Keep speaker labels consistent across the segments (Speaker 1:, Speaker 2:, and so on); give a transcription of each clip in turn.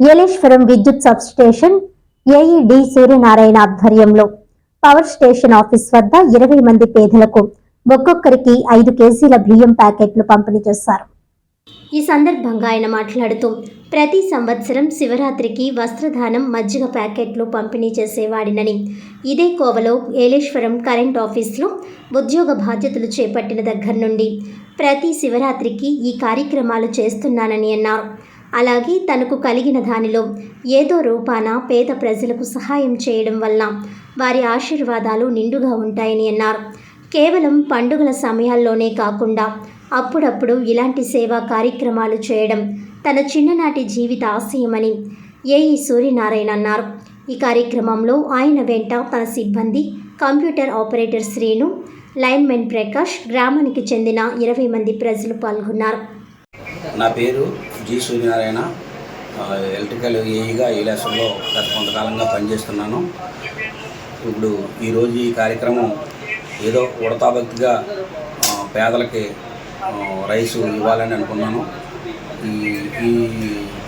Speaker 1: ఏలేశ్వరం విద్యుత్ substation AED Suryanarayana ఆధ్వర్యంలో power station office వద్ద ఇరవై మంది పేదలకు ఒక్కొక్కరికి ఐదు కేజీల బియ్యం ప్యాకెట్లు పంపిణీ చేశారు. ఈ సందర్భంగా ఆయన మాట్లాడుతూ ప్రతి సంవత్సరం శివరాత్రికి వస్త్రదానం మజ్జిగ ప్యాకెట్లు పంపిణీ చేసేవాడినని. ఇదే కోవలో ఏలేశ్వరం కరెంట్ ఆఫీస్లో ఉద్యోగ బాధ్యతలు చేపట్టిన దగ్గర నుండి ప్రతి శివరాత్రికి ఈ కార్యక్రమాలు చేస్తున్నానని అన్నారు. అలాగే తనకు కలిగిన దానిలో ఏదో రూపాన పేద ప్రజలకు సహాయం చేయడం వల్ల వారి ఆశీర్వాదాలు నిండుగా ఉంటాయని అన్నారు. కేవలం పండుగల సమయాల్లోనే కాకుండా అప్పుడప్పుడు ఇలాంటి సేవా కార్యక్రమాలు చేయడం తన చిన్ననాటి జీవిత ఆశయమని ఏఈ సూర్యనారాయణ అన్నారు. ఈ కార్యక్రమంలో ఆయన వెంట తన సిబ్బంది computer operator Srinu linemen Prakash గ్రామానికి చెందిన ఇరవై మంది ప్రజలు పాల్గొన్నారు.
Speaker 2: నా పేరు జి సూర్యనారాయణ ఎలక్ట్రికల్ ఏఈగా ఈలాసంలో గత కొంతకాలంగా పనిచేస్తున్నాను. ఇప్పుడు ఈరోజు ఈ కార్యక్రమం ఏదో ఉడతాభక్తిగా పేదలకి రైసు ఇవ్వాలని అనుకున్నాను. ఈ ఈ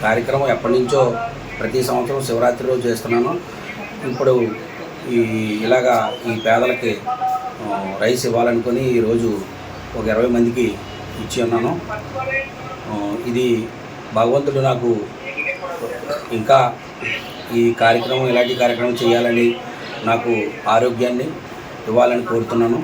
Speaker 2: కార్యక్రమం ఎప్పటి నుంచో ప్రతి సంవత్సరం శివరాత్రి రోజు చేస్తున్నాను. ఇప్పుడు ఈ ఇలాగా ఈ పేదలకి రైస్ ఇవ్వాలనుకొని ఈరోజు ఒక ఇరవై మందికి ఇచ్చి ఉన్నాను. ఇది భగవంతుడు నాకు ఇంకా ఈ కార్యక్రమం ఇలాంటి కార్యక్రమం చేయాలని నాకు ఆరోగ్యాన్ని ఇవ్వాలని కోరుతున్నాను.